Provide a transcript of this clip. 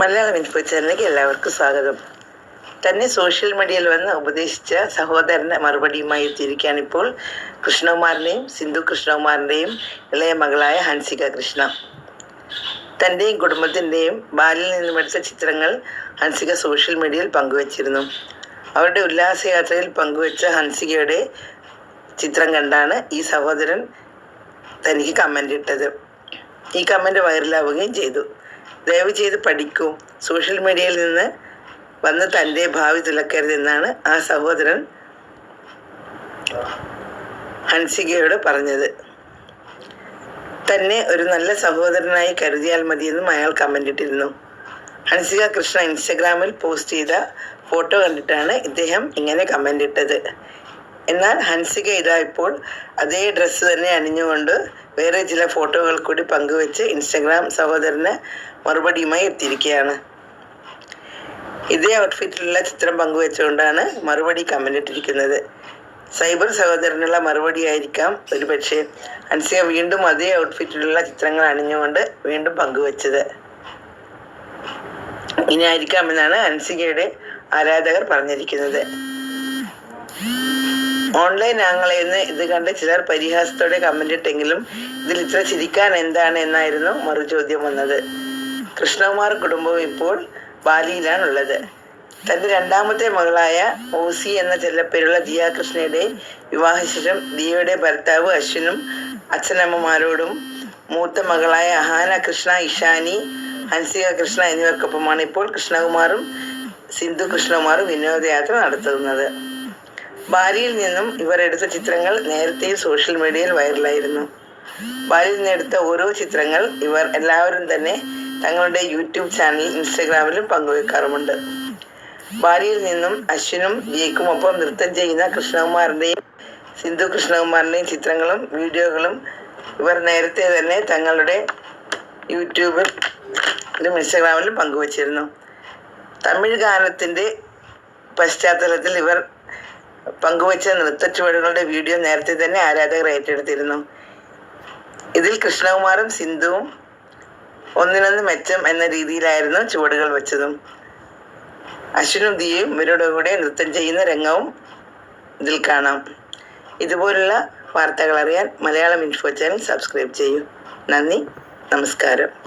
Malayalam info ചാനലിലേക്ക് എല്ലാവർക്കും സ്വാഗതം. തന്നെ സോഷ്യൽ മീഡിയയിൽ വന്ന് ഉപദേശിച്ച സഹോദരന്റെ മറുപടിയുമായി എത്തിയിരിക്കുകയാണ് ഇപ്പോൾ കൃഷ്ണകുമാറിന്റെയും സിന്ധു കൃഷ്ണകുമാറിന്റെയും ഇളയ മകളായ ഹൻസിക കൃഷ്ണ. തന്റെയും കുടുംബത്തിന്റെയും ബാലിൽ നിന്നും എടുത്ത ചിത്രങ്ങൾ ഹൻസിക സോഷ്യൽ മീഡിയയിൽ പങ്കുവച്ചിരുന്നു. അവരുടെ ഉല്ലാസയാത്രയിൽ പങ്കുവച്ച ഹൻസികയുടെ ചിത്രം കണ്ടാണ് ഈ സഹോദരൻ തനിക്ക് കമന്റ് ഇട്ടത്. ഈ കമന്റ് വൈറലാവുകയും ചെയ്തു. ദയവ് ചെയ്ത് പഠിക്കൂ. സോഷ്യൽ മീഡിയയിൽ നിന്ന് വന്ന് തന്റെ ഭാവി തുലക്കരുതെന്നാണ് ആ സഹോദരൻ ഹൻസികയോട് പറഞ്ഞത്. തന്നെ ഒരു നല്ല സഹോദരനായി കരുതിയാൽ മതിയെന്നും അയാൾ കമന്റ് ഇട്ടിരുന്നു. ഹൻസിക കൃഷ്ണ ഇൻസ്റ്റഗ്രാമിൽ പോസ്റ്റ് ചെയ്ത ഫോട്ടോ കണ്ടിട്ടാണ് ഇദ്ദേഹം ഇങ്ങനെ കമന്റ് ഇട്ടത്. എന്നാൽ ഹൻസിക ഇതാ ഇപ്പോൾ അതേ ഡ്രസ്സ് തന്നെ അണിഞ്ഞുകൊണ്ട് വേറെ ചില ഫോട്ടോകൾ കൂടി പങ്കുവെച്ച് ഇൻസ്റ്റഗ്രാം സഹോദരന് മറുപടിയുമായി എത്തിയിരിക്കുകയാണ്. ഇതേ ഔട്ട്ഫിറ്റിലുള്ള ചിത്രം പങ്കുവെച്ചുകൊണ്ടാണ് മറുപടി കമന്റ് ഇട്ടിരിക്കുന്നത്. സൈബർ സഹോദരനുള്ള മറുപടി ആയിരിക്കാം ഒരു പക്ഷേ അൻസിയ വീണ്ടും അതേ ഔട്ട്ഫിറ്റിലുള്ള ചിത്രങ്ങൾ അണിഞ്ഞുകൊണ്ട് വീണ്ടും പങ്കുവച്ചത്. ഇനി ആയിരിക്കാമെന്നാണ് അൻസികയുടെ ആരാധകർ പറഞ്ഞിരിക്കുന്നത്. ഓൺലൈൻ ആങ്ങളെന്ന് ഇത് കണ്ട് ചിലർ പരിഹാസത്തോടെ കമന്റ് ഇട്ടെങ്കിലും ഇതിൽ ഇത്ര ചിരിക്കാൻ എന്താണ് എന്നായിരുന്നു മറുചോദ്യം വന്നത്. കൃഷ്ണകുമാർ കുടുംബം ഇപ്പോൾ ബാലിയിലാണുള്ളത്. തന്റെ രണ്ടാമത്തെ മകളായ ഓസി എന്ന ചെല്ലപ്പേരുള്ള ദിയ കൃഷ്ണയുടെ വിവാഹശേഷം ദിയയുടെ ഭർത്താവ് അശ്വിനും അച്ഛനമ്മമാരോടും മൂത്ത മകളായ അഹാന കൃഷ്ണ ഇഷാനി ഹൻസിക കൃഷ്ണ എന്നിവർക്കൊപ്പമാണ് ഇപ്പോൾ കൃഷ്ണകുമാറും സിന്ധു കൃഷ്ണകുമാറും വിനോദയാത്ര നടത്തുന്നത്. ബാലിയിൽ നിന്നും ഇവർ എടുത്ത ചിത്രങ്ങൾ നേരത്തെ സോഷ്യൽ മീഡിയയിൽ വൈറലായിരുന്നു. ബാലിയിൽ നിന്ന് എടുത്ത ഓരോ ചിത്രങ്ങൾ ഇവർ എല്ലാവരും തന്നെ തങ്ങളുടെ യൂട്യൂബ് ചാനൽ ഇൻസ്റ്റഗ്രാമിലും പങ്കുവെക്കാറുമുണ്ട്. ബാലിയിൽ നിന്നും അശ്വിനും ജയ്ക്കും ഒപ്പം നൃത്തം ചെയ്യുന്ന കൃഷ്ണകുമാറിന്റെയും സിന്ധു കൃഷ്ണകുമാറിന്റെയും ചിത്രങ്ങളും വീഡിയോകളും ഇവർ നേരത്തെ തന്നെ തങ്ങളുടെ യൂട്യൂബിലും ഇൻസ്റ്റഗ്രാമിലും പങ്കുവച്ചിരുന്നു. തമിഴ് ഗാനത്തിന്റെ പശ്ചാത്തലത്തിൽ ഇവർ പങ്കുവച്ച നൃത്ത ചുവടുകളുടെ വീഡിയോ നേരത്തെ തന്നെ ആരാധകർ ഏറ്റെടുത്തിരുന്നു. ഇതിൽ കൃഷ്ണകുമാറും സിന്ധുവും ഒന്നിനൊന്ന് മെച്ചം എന്ന രീതിയിലായിരുന്നു ചുവടുകൾ വെച്ചതും. അശ്വിനും ദിയയും ഇവരുടെ കൂടെ നൃത്തം ചെയ്യുന്ന രംഗവും ഇതിൽ കാണാം. ഇതുപോലുള്ള വാർത്തകൾ അറിയാൻ മലയാളം ഇൻഫോ ചാനൽ സബ്സ്ക്രൈബ് ചെയ്യൂ. നന്ദി നമസ്കാരം.